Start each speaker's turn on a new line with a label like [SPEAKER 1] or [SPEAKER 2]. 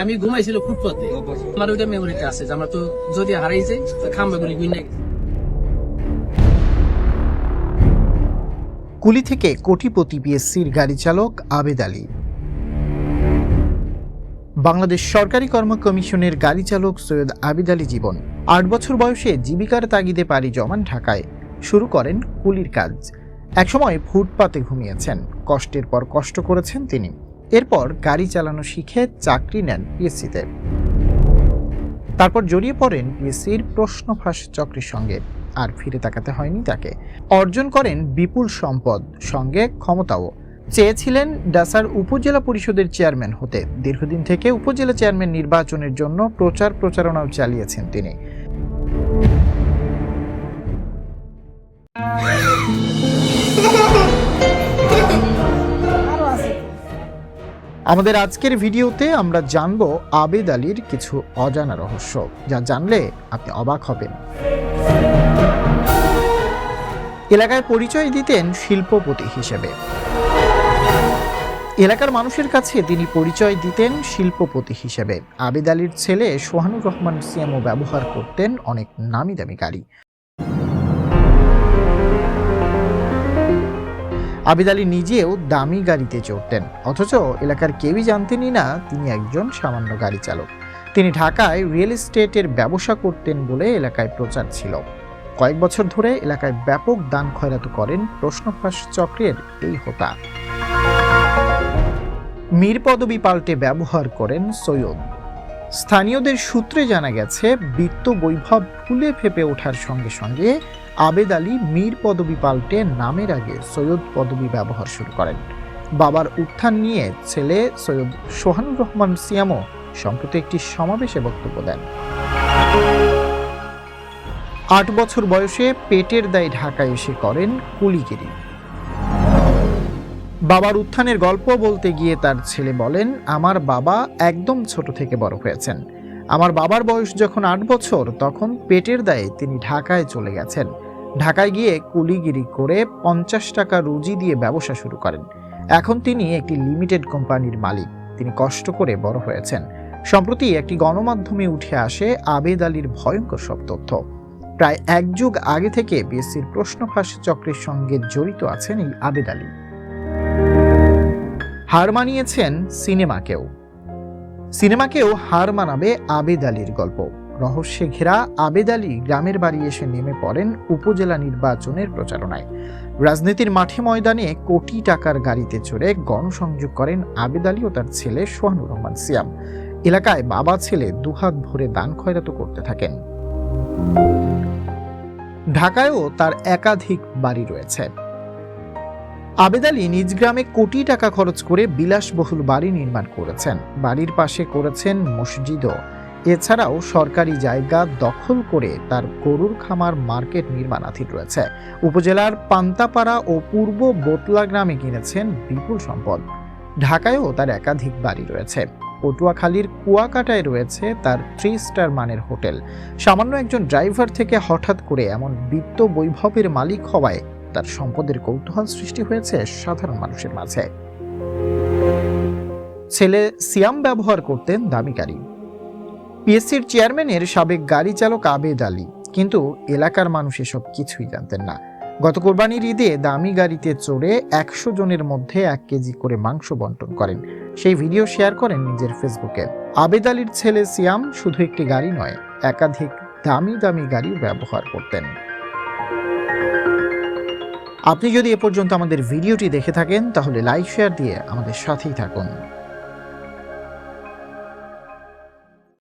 [SPEAKER 1] আমি ঘুমাইছিল ফুটপাতে। আমার ওইটা মেমোরিতে আছে যে আমরা তো যদি হারাই যাই খাম্বা গুলি গুলি
[SPEAKER 2] কুলি থেকে কোটিপতি পিএসসির গাড়ি চালক আবেদ আলী। বাংলাদেশ সরকারি কর্ম কমিশনের গাড়ি চালক সৈয়দ আবিদ আলী জীবন। আট বছর বয়সে জীবিকার তাগিদে পাড়ি জমান ঢাকায়। শুরু করেন কুলির কাজ। একসময় ফুটপাতে ঘুমিয়েছেন। কষ্টের পর কষ্ট করেছেন তিনি। এরপর গাড়ি চালানো শিখে চাকরি নেন পিএসসিতে। তারপর জড়িয়ে পড়েন পিএসসির প্রশ্ন ফাঁস চক্রের সঙ্গে, আর ফিরে তাকাতে হয়নি তাকে। অর্জন করেন বিপুল সম্পদ, সঙ্গে ক্ষমতাও। চেয়েছিলেন ডাসার উপজেলা পরিষদের চেয়ারম্যান হতে। দীর্ঘদিন থেকে উপজেলা চেয়ারম্যান নির্বাচনের জন্য প্রচার প্রচারণাও চালিয়েছেন তিনি। আমাদের আজকের ভিডিওতে আমরা জানব আবেদ আলীর কিছু অজানা রহস্য, যা জানলে আপনি অবাক হবেন। এলাকায় পরিচয় দিতেন শিল্পপতি হিসেবে। এলাকার মানুষের কাছে তিনি পরিচয় দিতেন শিল্পপতি হিসেবে। আবেদ আলীর ছেলে সোহানুর রহমান সিএমও ব্যবহার করতেন অনেক নামি দামি গাড়ি। আবিদ আলী নিজেও দামি গাড়িতে চড়তেন, অথচ এলাকার কেউই জানতেনই না তিনি একজন সামান্য গাড়ি চালক। তিনি ঢাকায় রিয়েল এস্টেটের ব্যবসা করতেন বলে এলাকায় প্রচার ছিল। কয়েক বছর ধরে এলাকায় ব্যাপক দান খয়রাত করেন প্রশ্নফাঁস চক্রের এই হোতা। মীর পদবি পাল্টে ব্যবহার করেন সৈয়দ। স্থানীয়দের সূত্রে জানা গেছে, বিত্ত বৈভব ফুলে ফেপে ওঠার সঙ্গে সঙ্গে আবেদ আলী মীর পদবি পাল্টে নামের আগে সৈয়দ পদবি ব্যবহার শুরু করেন। বাবার উত্থান নিয়ে ছেলে সৈয়দ সোহানুর রহমান সিয়ামও সম্প্রতি একটি সমাবেশে বক্তব্য দেন। আট বছর বয়সে পেটের দায় ঢাকায় এসে করেন কুলিগিরি। বাবার উত্থানের গল্প বলতে গিয়ে তার ছেলে বলেন, আমার বাবা একদম ছোট থেকে বড় হয়েছেন। আমার বাবার বয়স যখন আট বছর, তখন পেটের দায়ে তিনি ঢাকায় চলে গেছেন। ঢাকায় গিয়ে কুলিগিরি করে পঞ্চাশ টাকা রুজি দিয়ে ব্যবসা শুরু করেন। এখন তিনি একটি লিমিটেড কোম্পানির মালিক। তিনি কষ্ট করে বড় হয়েছেন। সম্প্রতি একটি গণমাধ্যমে উঠে আসে আবেদ আলীর ভয়ঙ্কর সব তথ্য। প্রায় এক যুগ আগে থেকে বিএসসির প্রশ্ন প্রশ্নফাঁস চক্রের সঙ্গে জড়িত আছেন এই আবেদ আলী। হার মানিয়েছেন সিনেমাকেও। সিনেমাকেও হার মানাবে আবেদ আলীর গল্প। রহস্যে ঘেরা আবেদ আলী গ্রামের বাড়ি এসে নেমে পড়েন উপজেলা নির্বাচনের প্রচারণায়। রাজনীতির মাঠে ময়দানে কোটি টাকার গাড়িতে চড়ে গণসংযোগ করেন আবেদ আলী ও তার ছেলে সোহানুর রহমান সিয়াম। এলাকায় বাবা ছেলে দুহাত ভরে দান খয়রাত করতে থাকেন। ঢাকায়ও তার একাধিক বাড়ি রয়েছে। আবেদ আলী নিজ গ্রামে কোটি টাকা খরচ করে বিলাসবহুল বাড়ি নির্মাণ করেছেন। বাড়ির পাশে করেছেন মসজিদও। এছাড়াও সরকারি জায়গা দখল করে তার গরুর খামার মার্কেট নির্মাণাধীন রয়েছে। উপজেলার পান্তাপাড়া ও পূর্ব বোতলা গ্রামে কিনেছেন বিপুল সম্পদ। ঢাকায়ও তার একাধিক বাড়ি রয়েছে। পটুয়াখালীর কুয়াকাটায় রয়েছে তার থ্রি স্টার মানের হোটেল। সামান্য একজন ড্রাইভার থেকে হঠাৎ করে এমন বিত্ত বৈভবের মালিক হওয়ায় তার সম্পদের কৌতূহল সৃষ্টি হয়েছে সাধারণ মানুষের মাঝে। ছেলে সিয়াম ব্যবহার করতেন দামি গাড়ি পিএসসির চেয়ারম্যানের সাবেক গাড়ি চালক আবেদ আলী। কিন্তু এলাকার মানুষ এসব কিছুই জানতেন না। গত কোরবানির ঈদে দামি গাড়িতে চড়ে একশো জনের মধ্যে এক কেজি করে মাংস বন্টন করেন। সেই ভিডিও শেয়ার করেন নিজের ফেসবুকে। আবেদ আলীর ছেলে সিয়াম শুধু একটি গাড়ি নয়, একাধিক দামি দামি গাড়ি ব্যবহার করতেন। আপনি যদি এ পর্যন্ত আমাদের ভিডিওটি দেখে থাকেন, তাহলে লাইক শেয়ার দিয়ে আমাদের সাথেই থাকুন।